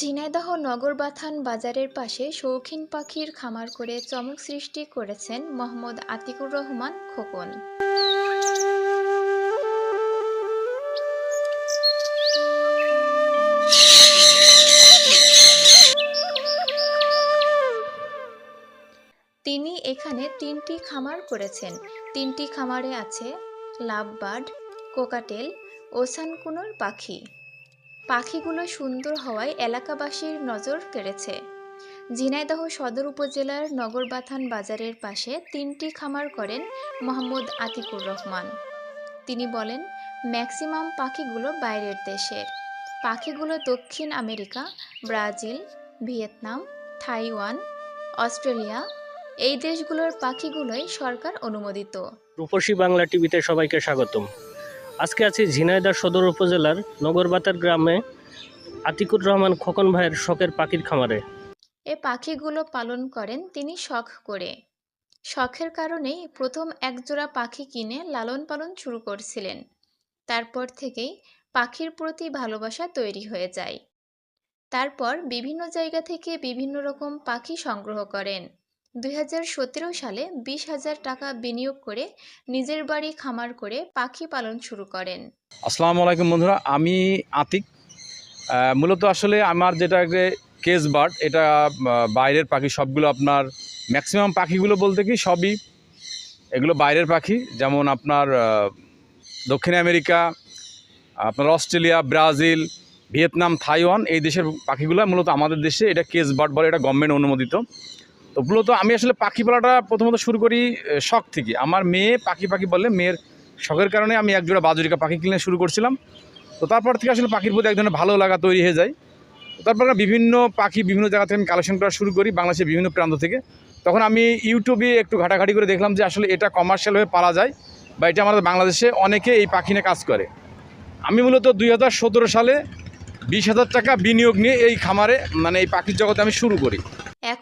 ঝিনাইদহ নগরবাথান বাজারের পাশে শৌখিন পাখির খামার করে চমক সৃষ্টি করেছেন মোহাম্মদ আতিকুর রহমান খোকন। তিনি এখানে তিনটি খামার করেছেন। তিনটি খামারে আছে লাভবার্ড, কোকাটেল ও সানকুনোর পাখি। পাখিগুলো সুন্দর হওয়ায় এলাকাবাসীর নজর কেড়েছে। ঝিনাইদহ সদর উপজেলার নগরবাথান বাজারের পাশে তিনটি খামার করেন মোহাম্মদ আতিকুর রহমান। তিনি বলেন, ম্যাক্সিমাম পাখিগুলো বাইরের দেশের। পাখিগুলো দক্ষিণ America, Brazil, Vietnam Taiwan Australia, এই দেশগুলোর পাখিগুলোই সরকার অনুমোদিত। রূপসী বাংলা টিভিতে সবাইকে স্বাগতম। আজকে আছি ঝিনাইদহ সদর উপজেলার নগরবাতার গ্রামে আতিকুর রহমান খোকন ভাইয়ের শখের পাখির খামারে। এ পাখিগুলো পালন করেন তিনি শখ করে। শখের কারণেই প্রথম একজোড়া পাখি কিনে লালন পালন শুরু করছিলেন। তারপর থেকেই পাখির প্রতি ভালোবাসা তৈরি হয়ে যায়। তারপর বিভিন্ন জায়গা থেকে বিভিন্ন রকম পাখি সংগ্রহ করেন। দুই হাজার সতেরো সালে বিশ হাজার টাকা বিনিয়োগ করে নিজের বাড়ি খামার করে পাখি পালন শুরু করেন। আসসালামু আলাইকুম বন্ধুরা, আমি আতিক। মূলত আসলে আমার যেটা কেস বার্ড এটা বাইরের পাখি, সবগুলো আপনার ম্যাক্সিমাম পাখিগুলো বলতে কি সবই এগুলো বাইরের পাখি, যেমন আপনার দক্ষিণ আমেরিকা, আপনার অস্ট্রেলিয়া, ব্রাজিল, ভিয়েতনাম থাইওয়ান এই দেশের পাখিগুলো মূলত আমাদের দেশে এটা কেস বার্ড বলে এটা গভর্নমেন্ট অনুমোদিত। তো মূলত আমি আসলে পাখি পালাটা প্রথমত শুরু করি শখ থেকে। আমার মেয়ে পাখি পাখি বলে, মেয়ের শখের কারণে আমি একজোড়া বাজুরিকা পাখি কিনে শুরু করছিলাম। তো তারপর থেকে আসলে পাখির প্রতি এক ধরনের ভালো লাগা তৈরি হয়ে যায়। তারপর বিভিন্ন পাখি বিভিন্ন জায়গা থেকে আমি কালেকশন করা শুরু করি, বাংলাদেশের বিভিন্ন প্রান্ত থেকে। তখন আমি ইউটিউবে একটু ঘাটাঘাটি করে দেখলাম যে আসলে এটা কমার্শিয়াল হয়ে পালা যায় বা এটা আমাদের বাংলাদেশে অনেকে এই পাখি নিয়ে কাজ করে। আমি মূলত দুই হাজার সতেরো সালে বিশ হাজার টাকা বিনিয়োগ নিয়ে এই খামারে মানে এই পাখির জগতে আমি শুরু করি।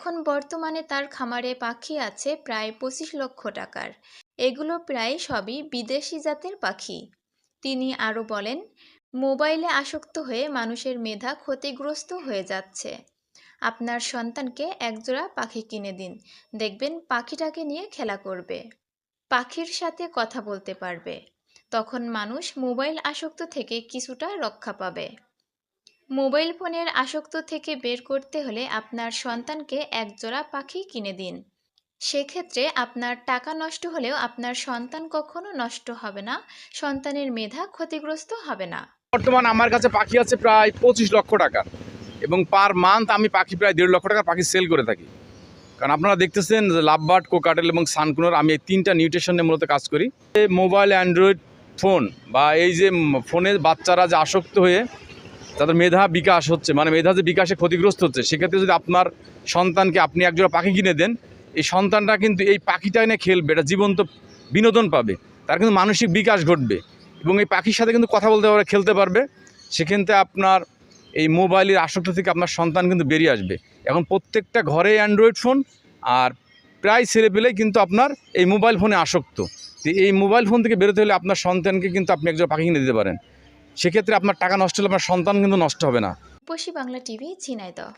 এখন বর্তমানে তার খামারে পাখি আছে প্রায় পঁচিশ লক্ষ টাকার। এগুলো প্রায় সবই বিদেশি জাতের পাখি। তিনি আরও বলেন, মোবাইলে আসক্ত হয়ে মানুষের মেধা ক্ষতিগ্রস্ত হয়ে যাচ্ছে। আপনার সন্তানকে একজোড়া পাখি কিনে দিন। দেখবেন পাখিটাকে নিয়ে খেলা করবে। পাখির সাথে কথা বলতে পারবে। তখন মানুষ মোবাইল আসক্ত থেকে কিছুটা রক্ষা পাবে। মোবাইল ফোনের আসক্ত থেকে বের করতে হলে আপনার সন্তানকে একজোড়া পাখি কিনে দিন। সেক্ষেত্রে আপনার টাকা নষ্ট হলেও আপনার সন্তান কখনো নষ্ট হবে না, সন্তানের মেধা ক্ষতিগ্রস্ত হবে না। বর্তমান আমার কাছে পাখি আছে প্রায় পঁচিশ লক্ষ টাকা এবং পার মান্থ আমি পাখি প্রায় দেড় লক্ষ টাকা পাখি সেল করে থাকি। কারণ আপনারা দেখতেছেন লাভবার্ড, কোকাটেল এবং সানকুনোর আমি এই তিনটা নিউট্রিশনে মূলত কাজ করি। মোবাইল, অ্যান্ড্রয়েড ফোন বা এই যে ফোনের বাচ্চারা যে আসক্ত হয়ে তাদের মেধা বিকাশ হচ্ছে মানে মেধা যে বিকাশে ক্ষতিগ্রস্ত হচ্ছে, সেক্ষেত্রে যদি আপনার সন্তানকে আপনি একজোড়া পাখি কিনে দেন, এই সন্তানটা কিন্তু এই পাখিটা এনে খেলবে, এটা জীবন্ত বিনোদন পাবে, তার কিন্তু মানসিক বিকাশ ঘটবে এবং এই পাখির সাথে কিন্তু কথা বলতে পারবে, খেলতে পারবে, সেক্ষেত্রে আপনার এই মোবাইলের আসক্ত থেকে আপনার সন্তান কিন্তু বেরিয়ে আসবে। এখন প্রত্যেকটা ঘরে অ্যান্ড্রয়েড ফোন আর প্রায় ছেলে পেলেই কিন্তু আপনার এই মোবাইল ফোনে আসক্ত। এই মোবাইল ফোন থেকে বেরোতে হলে আপনার সন্তানকে কিন্তু আপনি একজন পাখি কিনে দিতে পারেন। সেক্ষেত্রে আপনার টাকা নষ্ট হলে আপনার সন্তান কিন্তু নষ্ট হবে না। পশ্চিম বাংলা টিভি, ঝিনাইদহ।